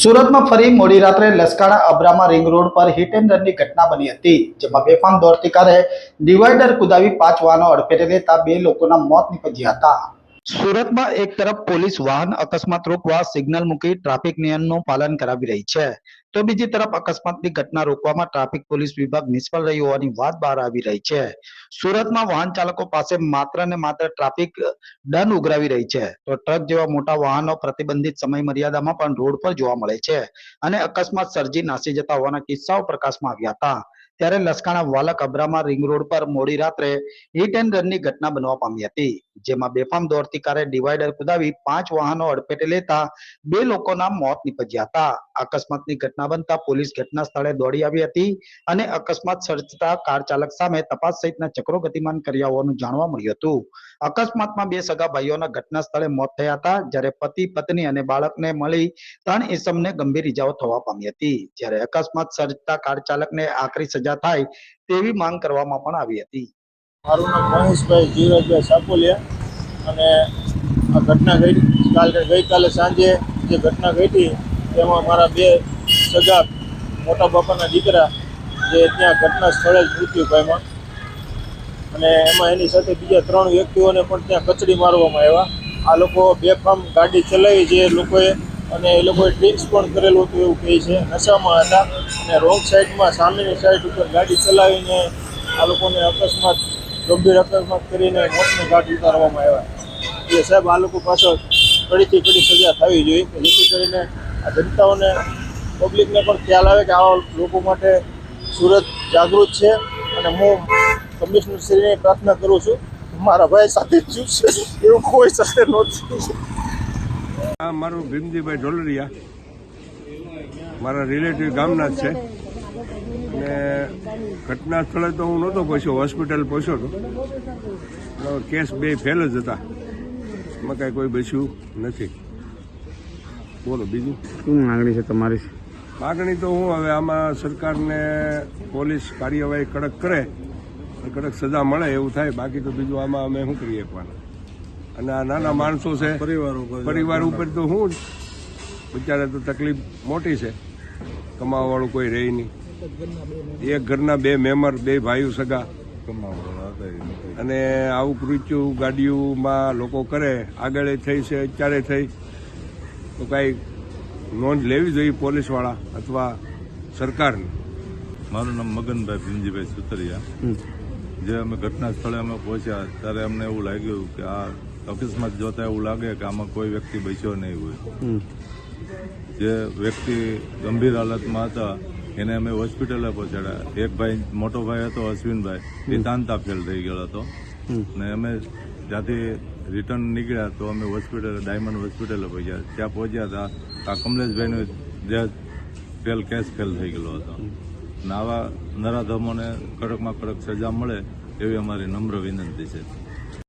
સુરતમાં ફરી મોડી રાત્રે લસકાણા અબ્રામા રિંગ રોડ પર હિટ એન્ડ રનની ઘટના બની હતી, જેમાં બેફામ દોડતી કારે ડિવાઈડર કુદાવી પાંચ વાહનો અડફેટે લેતા બે લોકોના મોત નીપજ્યા હતા. સુરતમાં એક તરફ પોલીસ વાહન અકસ્માત રોકવા સિગ્નલ મૂકી ટ્રાફિક નિયમનું પાલન કરાવી રહી છે. તો બીજી તરફ અકસ્માતની ઘટના રોકવામાં ટ્રાફિક પોલીસ વિભાગ નિષ્ફળ રહી હોવાની વાત બહાર આવી રહી છે. સુરતમાં વાહન ચાલકો પાસે માત્ર ને માત્ર ટ્રાફિક દંડ ઉઘરાવી રહી છે. તો ટ્રક જેવા મોટા વાહનો પ્રતિબંધિત સમય મર્યાદામાં પણ રોડ પર જોવા મળે છે અને અકસ્માત સર્જી નાસી જતા હોવાના કિસ્સાઓ પ્રકાશમાં આવ્યા હતા. ત્યારે લસકાણા વાલક અબ્રામાં રિંગ રોડ પર મોડી રાત્રે હિટ એન્ડ રનની ઘટના બનવા પામી હતી. જેમાં બેફામ દોડતી કારે ડિવાઈડર કુદાવી પાંચ વાહનો અડફેટે લેતા બે લોકોના મોત નીપજ્યા હતા. અકસ્માતની ઘટના બનતા પોલીસ ઘટના સ્થળે દોડી આવી હતી અને અકસ્માત સર્જતા કાર ચાલક સામે તપાસ સહિતના ચક્રો ગતિમાન કર્યા હોવાનું જાણવા મળ્યું હતું. અકસ્માતમાં બે સગા ભાઈઓના ઘટના સ્થળે મોત થયા હતા, જ્યારે પતિ, પત્ની અને બાળકને મળી ત્રણ ઇસમને ગંભીર ઇજાઓ થવા પામી હતી. જ્યારે અકસ્માત સર્જતા કાર ચાલકને આકરી સજા થાય તેવી માંગ કરવામાં પણ આવી હતી. મારું નામ મહેશભાઈ જીવરાજભાઈ સાપોલિયા અને આ ઘટના ઘટી, કાલે ગઈકાલે સાંજે જે ઘટના ઘટી, તેમાં મારા બે સગા મોટા બાપાના દીકરા જે ત્યાં ઘટના સ્થળે જ મૃત્યુ પામ્યા. અને એમાં એની સાથે બીજા ત્રણ વ્યક્તિઓને પણ ત્યાં કચડી મારવામાં આવ્યા. આ લોકો બેફામ ગાડી ચલાવી જે લોકોએ અને એ લોકોએ ડ્રિંક્સ પણ કરેલું હતું એવું કહે છે. નશામાં હતા અને રોંગ સાઈડમાં સામેની સાઈડ ઉપર ગાડી ચલાવીને આ લોકોને અકસ્માત ગંભીર અકસ્માત કરીને મોતને ઘાટ ઉતારવામાં આવ્યા. એટલે સાહેબ આ લોકો પાછળ કડીથી કડી સજા થવી જોઈએ કે જેથી કરીને આ જનતાઓને પબ્લિકને પણ ખ્યાલ આવે કે આવા લોકો માટે સુરત જાગૃત છે. અને હું કમિશનરશ્રીને પ્રાર્થના કરું છું મારા ભાઈ સાથે છે. એવું કોઈ સાથે નથી. મારું ભીમજીભાઈ ઢોલરિયા. મારા રિલેટિવ ગામના છે. અને ઘટના સ્થળે તો હું નહોતો પહોંચ્યો હોસ્પિટલ પહોંચ્યો હતો કેસ બે ફેલ જ હતા. એમાં કાંઈ કોઈ બચ્યું નથી. બોલો બીજું? શું માંગણી છે તમારી? માગણી તો હું હવે આમાં સરકારને પોલીસ કાર્યવાહી કડક કરે કડક સજા મળે એવું થાય. બાકી તો બીજું આમાં અમે શું કરી પણ અને આ નાના માણસો છે પરિવાર ઉપર તો હું જ. બિચારા તો તકલીફ મોટી છે. કમાવાવાળું કોઈ રહે નહીં. એક ઘરના બે મેમ્બર બે ભાઈઓ સગા. અને આવું કૃત્યુ ગાડીઓમાં લોકો કરે આગળ થઈ છે અત્યારે થઈ. તો કાંઈ નોંધ લેવી જોઈએ પોલીસવાળા અથવા સરકારને. મારું નામ મગનભાઈ ભીમજીભાઈ સુતરિયા જે અમે ઘટના સ્થળે અમે પહોંચ્યા ત્યારે અમને એવું લાગ્યું કે આ અકસ્માત જોતા એવું લાગે કે આમાં કોઈ વ્યક્તિ બચ્યો નહીં હોય. જે વ્યક્તિ ગંભીર હાલતમાં હતા એને અમે હોસ્પિટલે પહોંચાડ્યા. એક ભાઈ મોટો ભાઈ હતો અશ્વિનભાઈ. એ તાંતા ફેલ થઈ ગયેલો હતો. ને અમે ત્યાંથી રિટર્ન નીકળ્યા તો અમે હોસ્પિટલ ડાયમંડ હોસ્પિટલે પહોંચ્યા. ત્યાં પહોંચ્યા હતા. આ કમલેશભાઈનો જે ફેલ કેસ ફેલ થઈ ગયેલો હતો. ને આવા નરાધમોને કડકમાં કડક સજા મળે એવી અમારી નમ્ર વિનંતી છે.